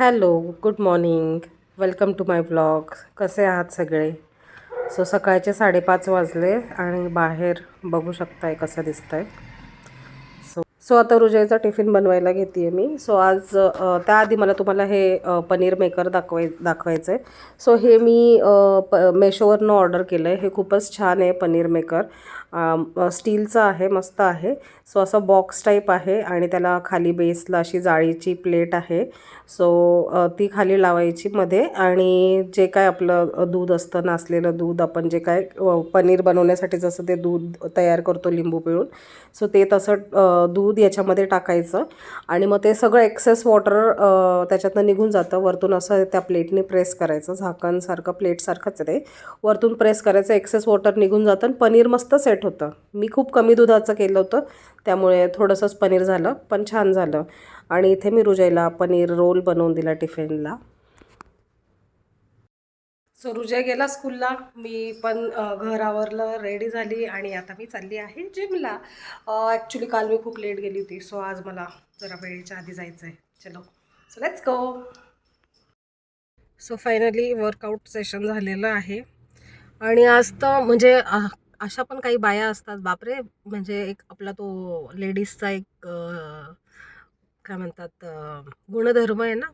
Hello good morning. Welcome to my blog. कसे आहात सगळे? सो सकाळचे साडेपाच वाजले आणि बाहेर बघू शकताय कसं दिसतंय. सो आता रुजयचा टिफिन बनवायला घेते आहे मी. सो आज त्याआधी मला तुम्हाला हे पनीर मेकर दाखवाय दाखवायचं आहे सो हे मी प मेशोवरनं ऑर्डर केलं आहे हे खूपच छान आहे पनीर मेकर. स्टीलचं आहे मस्त आहे. सो असं बॉक्स टाईप आहे आणि त्याला खाली बेसला अशी जाळीची प्लेट आहे. सो ती खाली लावायची मध्ये आणि जे काय आपलं दूध असतं नासलेलं दूध आपण जे काय पनीर बनवण्यासाठी जसं ते दूध तयार करतो लिंबू पिळून सो ते तसं दूध याच्यामध्ये टाकायचं. आणि मग ते सगळं एक्सेस वॉटर त्याच्यातनं निघून जातं. वरतून असं त्या प्लेटने प्रेस करायचं. झाकणसारखं प्लेटसारखंच आहे ते. वरतून प्रेस करायचं. एक्सेस वॉटर निघून जातं आणि पनीर मस्त सेट होतं. मी खूप कमी दुधाचं केलं होतं. त्यामुळे थोडंसंच पनीर झालं पण छान झालं. आणि इथे मी रुजयला पनीर रोल बनवून दिला टिफिनला. सो रुजय गेला स्कूलला मी पण घरावरलं घर आवरलं रेडी झाली आणि आता मी चालली आहे जिमला ॲक्च्युली काल मी खूप लेट गेली होती सो आज मला जरा वेळेच्या आधी जायचं आहे चलो. So let's go so finally workout session झालेलं आहे. आणि आज तर म्हणजे अशा पण काही बाया असतात. बापरे! म्हणजे एक आपला तो लेडीजचा एक काय म्हणतात गुणधर्म आहे ना.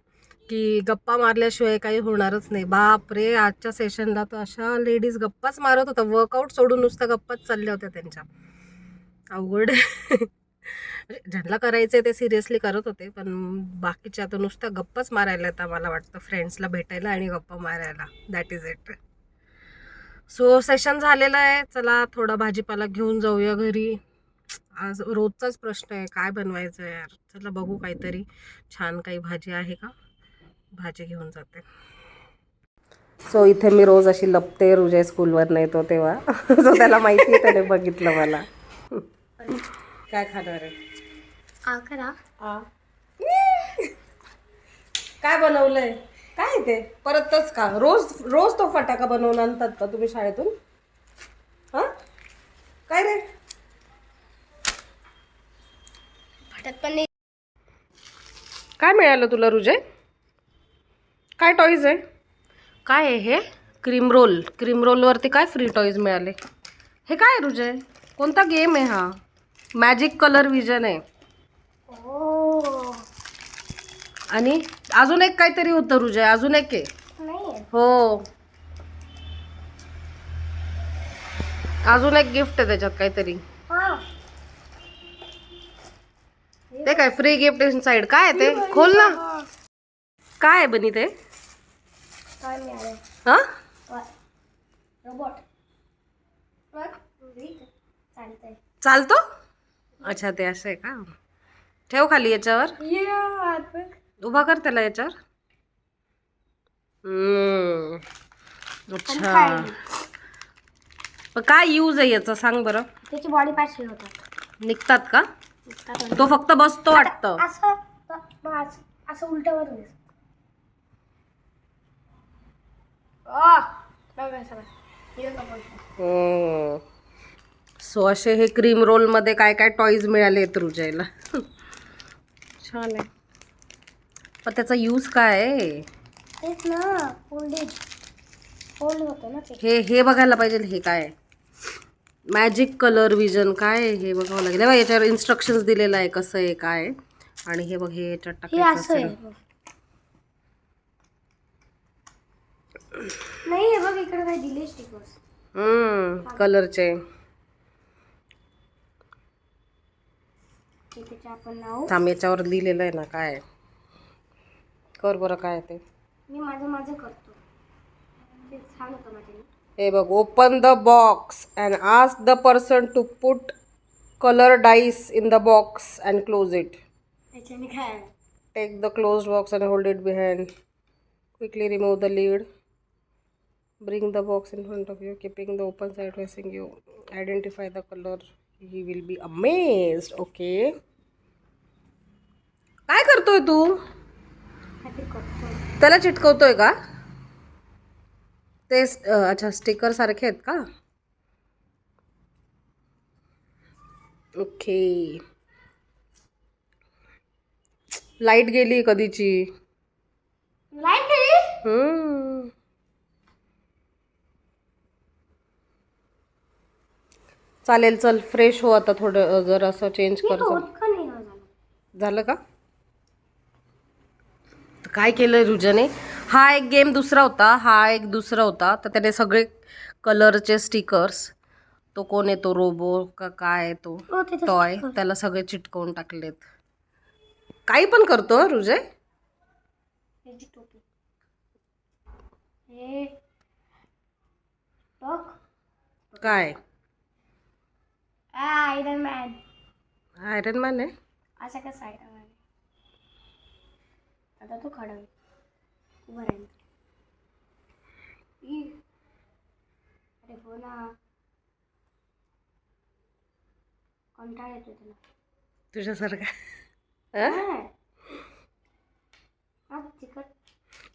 की गप्पा मारल्याशिवाय काही होणारच नाही. बाप रे आजच्या सेशनला तर अशा लेडीज गप्पाच मारत होत्या. वर्कआउट सोडून नुसत्या गप्पाच चालल्या होत्या त्यांच्या. अवघड. म्हणजे ज्यांना करायचं ते सिरियसली करत होते पण बाकीच्या आता नुसत्या गप्पाच मारायला येतात मला वाटतं फ्रेंड्सला भेटायला आणि गप्पा मारायला. That is it so session झालेलं आहे. चला थोडा भाजीपाला घेऊन जाऊया घरी. आज रोजचाच प्रश्न आहे काय बनवायचं यार? चला बघू काहीतरी. छान काही भाजी आहे का? भाजी घेऊन जाते. सो इथे मी रोज अशी लपते रुजय स्कूलवर येतो तेव्हा. सो त्याला माहिती आहे त्याने बघितलं मला. काय खाणार आहे? आकरा आ. काय बनवलंय? काय ते? परतच का रोज रोज तो फटाका बनवून आणतात का तुम्ही शाळेतून? हा? काय रे? फटत पण नाही. काय मिळालं तुला रुजय काय टॉईज आहे? काय आहे हे? क्रीम रोल क्रीम रोलवरती काय फ्री टॉईज मिळाले? हे काय आहे रुजय? कोणता गेम आहे हा? मॅजिक कलर विजन आहे. ओ आणि अजून एक काहीतरी होतं रुजय. अजून एक आहे. नाही हो. अजून एक गिफ्ट आहे त्याच्यात काहीतरी. हा. ते काय फ्री गिफ्ट साईड काय आहे ते? खोल ना. काय आहे बनी ते? काय मिळालं हा? रोबोट चालतो? अच्छा ते असं आहे का? ठेव खाली याच्यावर. उभा कर त्याला याच्यावर. अच्छा. पण काय यूज आहे याचा? सांग बरं. त्याची बॉडी पार्ट्स होतात निघतात का? तो फक्त बसतो वाटतं. असं असं हे. सो असे हे क्रीम रोलमध्ये काय काय टॉईज मिळाले आहेत रुजयला छान आहे. पण त्याचा यूज काय आहे? तेच ना ओल्ड एज ओल्ड होतं ना ते. हे हे बघायला पाहिजे हे काय आहे? मॅजिक कलर विजन काय आहे? हे बघावं लागेल. हे बघ याच्यावर इन्स्ट्रक्शन्स दिलेलं आहे कसं आहे काय आहे. आणि हे बघ हे याच्यात हे टाकायचं असं असेल. नाही हे बघ इकडे काय दिले स्टिकर्स हम्म कलरचे. त्याचे आपण नाव थांब याच्यावर लिहिलेलं आहे ना काय. कर बरं काय ते. मी माझं माझं करतो. ते छान होतं माझ्याने हे बघ open the box and ask the person to put colour dice in the box and close it काय take the close box and hold it behind quickly remove the lid bring the box in front of you keeping the open side facing you identify the colour he will be amazed okay काय करतोय तू? त्याला चिटकवतोय का? ते अच्छा sticker सारखे आहेत का? Okay light गेली कधीची? हम्म. चालेल चल फ्रेश हो आता थोडं जर असं चेंज कर हा झाला. का? काय केलं रुजने? हा एक गेम दुसरा होता हा एक दुसरा होता. तर त्याने सगळे कलरचे स्टिकर्स तो कोण येतो रोबो का काय तो? हो टॉय त्याला सगळे चिटकवून टाकलेत. काही पण करतो हं, रुजय हे काय? आयरन मॅन आयरन मॅन आहे? असा कसा आयरन मॅन आता तो खडा होईल. उभा राहील. अरे हो ना. कंटाळ येतो तुला. तुझ्यासारखा. हं?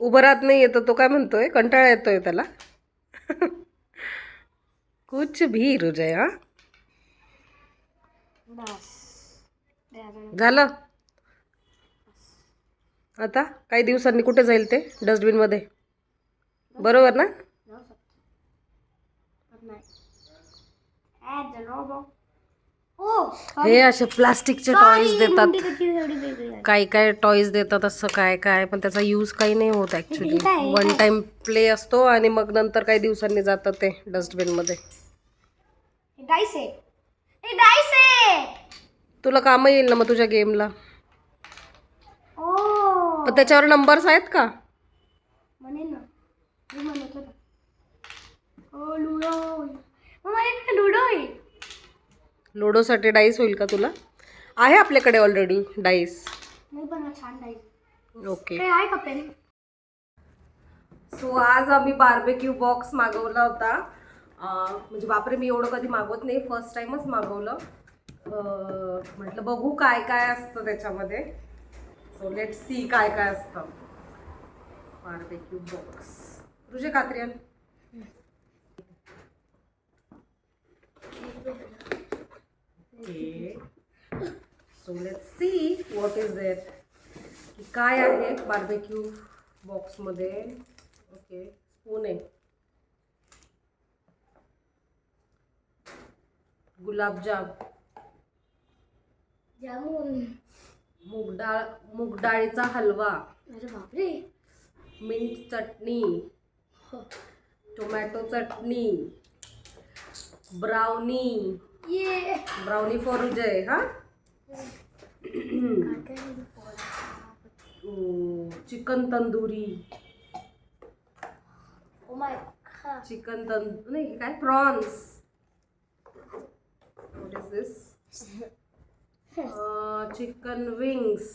उभं राहत नाही येतो तो काय म्हणतोय? कंटाळा येतोय त्याला. कुछ भी रुजय हा. झालं? आता काही दिवसांनी कुठे जाईल ते? डस्टबिनमध्ये बरोबर ना? ओ हे असे प्लास्टिकचे टॉईज देतात. काही काय टॉईज देतात असं काय काय पण त्याचा यूज काही नाही होत ॲक्च्युली? वन टाइम प्ले असतो आणि मग नंतर काही दिवसांनी जातं ते डस्टबिनमध्ये तुला कामं येईल ना मग तुझ्या गेमला. पण त्याच्यावर नंबर्स आहेत का? म्हणेल ना. म्हणत होता. लुडो. आहे लुडोसाठी डाईस होईल का तुला? आहे आपल्याकडे ऑलरेडी डाईस नाही पण छान डाईस ओके काय आहे का पेन सो आज आम्ही बार्बेक्यू बॉक्स मागवला होता. म्हणजे बापरे मी एवढं कधी मागवत नाही. फर्स्ट टाइमच मागवलं. म्हटलं बघू काय काय असतं त्याच्यामध्ये. सो लेट सी काय काय असतं. बार्बेक्यू बॉक्स तुझे कात्रियन. So let see what is there की काय आहे बार्बेक्यू बॉक्समध्ये ओके स्पून आहे. गुलाबजाम. जामून मूग डाळ मूग डाळीचा हलवा. अरे बापरे. मिंट चटणी. टोमॅटो चटणी. ब्राउनी. ये. ब्राउनी फॉर उजय हा? Chicken tandoori. Oh my chicken तंद नाही हे काय? Prawns. What is this chicken wings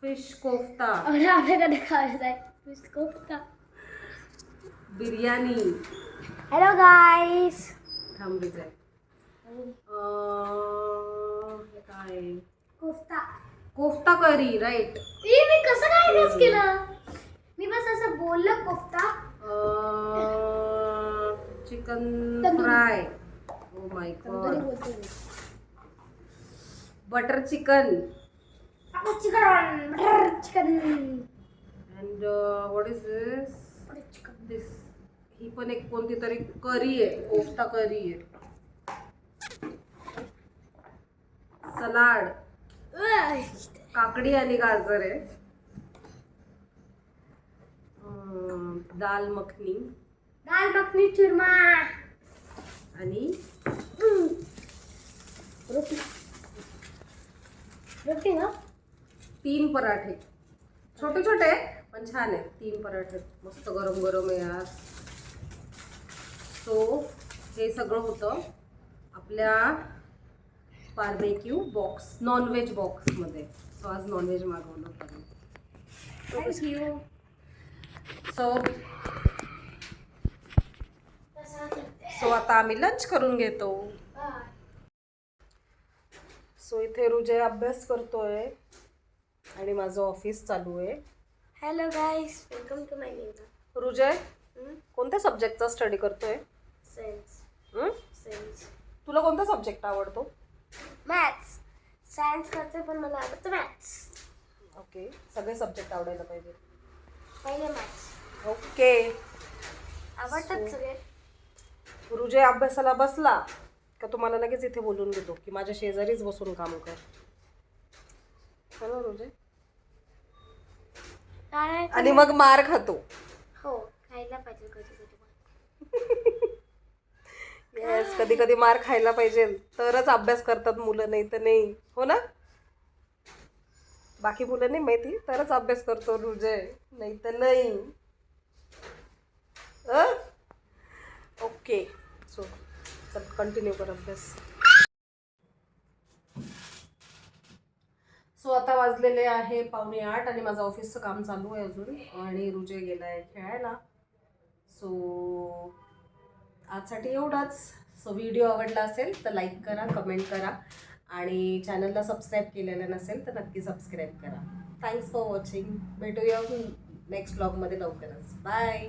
fish kofta अरे आपल्याकडे खायचं आहे बिस्कोट बिर्याणी हॅलो गाईस थांब विजय अं, हे काय कोफ्ता कोफ्ता करी राईट ए मी कसं काय गेस केलं मी बस असं बोललं kofta chicken. Fry. Oh my god. Butter chicken chicken butter chicken and what is this chicken this ही पण एक कोणती तरी करी आहे. कोफ्ता करी आहे. सलाड काकडी आणि गाजर आहे. दाल मखनी. दाल मखनी चुरमा. आणि? रोटी. रोटी ना? तीन पराठे. छोटे छोटे पण छान आहे तीन पराठे. मस्त गरम गरम आहे आज सो हे सगळं होतं आपल्या बार्बेक्यू बॉक्स नॉनव्हेज बॉक्समध्ये सो आज नॉनव्हेज मागवलं होतं. थँक्यू सो सो आता आम्ही लंच करून घेतो. सो इथे रुजय अभ्यास करतोय. आणि माझं ऑफिस चालू आहे. Hello guys welcome to my new Rujay कोणत्या सब्जेक्टचा स्टडी करतोय? सेन्स हं? सेन्स तुला कोणता सब्जेक्ट आवडतो? मॅथ्स सायन्स करते पण मला आवडतं मॅथ्स ओके सगळे सब्जेक्ट आवडायला पाहिजे. पहिले मॅथ्स ओके आवडतात सगळे. रुजय अभ्यासाला बसला का तुम्हाला लगेच इथे बोलून देतो की माझ्या शेजारीच बसून काम कर. काय आणि मग मार खातो. हो खायला पाहिजे कधी कधी येस कधी कधी मार खायला पाहिजे. तरच अभ्यास करतात मुलं नाही तर नाही. हो ना? बाकी मुलं नाही माहिती तरच अभ्यास करतो रुजय नाही तर नाही. अ? ओके सो चल कंटिन्यू कर अभ्यास सो आता वाजलेले आहे पावणे आठ आणि माझं ऑफिसचं काम चालू आहे अजून आणि रुजय गेला आहे खेळायला. सो आजसाठी एवढाच. सो व्हिडिओ आवडला असेल तर लाईक करा कमेंट करा आणि चॅनलला सबस्क्राईब केलेलं नसेल तर नक्की सबस्क्राईब करा. थँक्स फॉर वॉचिंग भेटूया नेक्स्ट ब्लॉगमध्ये लवकरच. बाय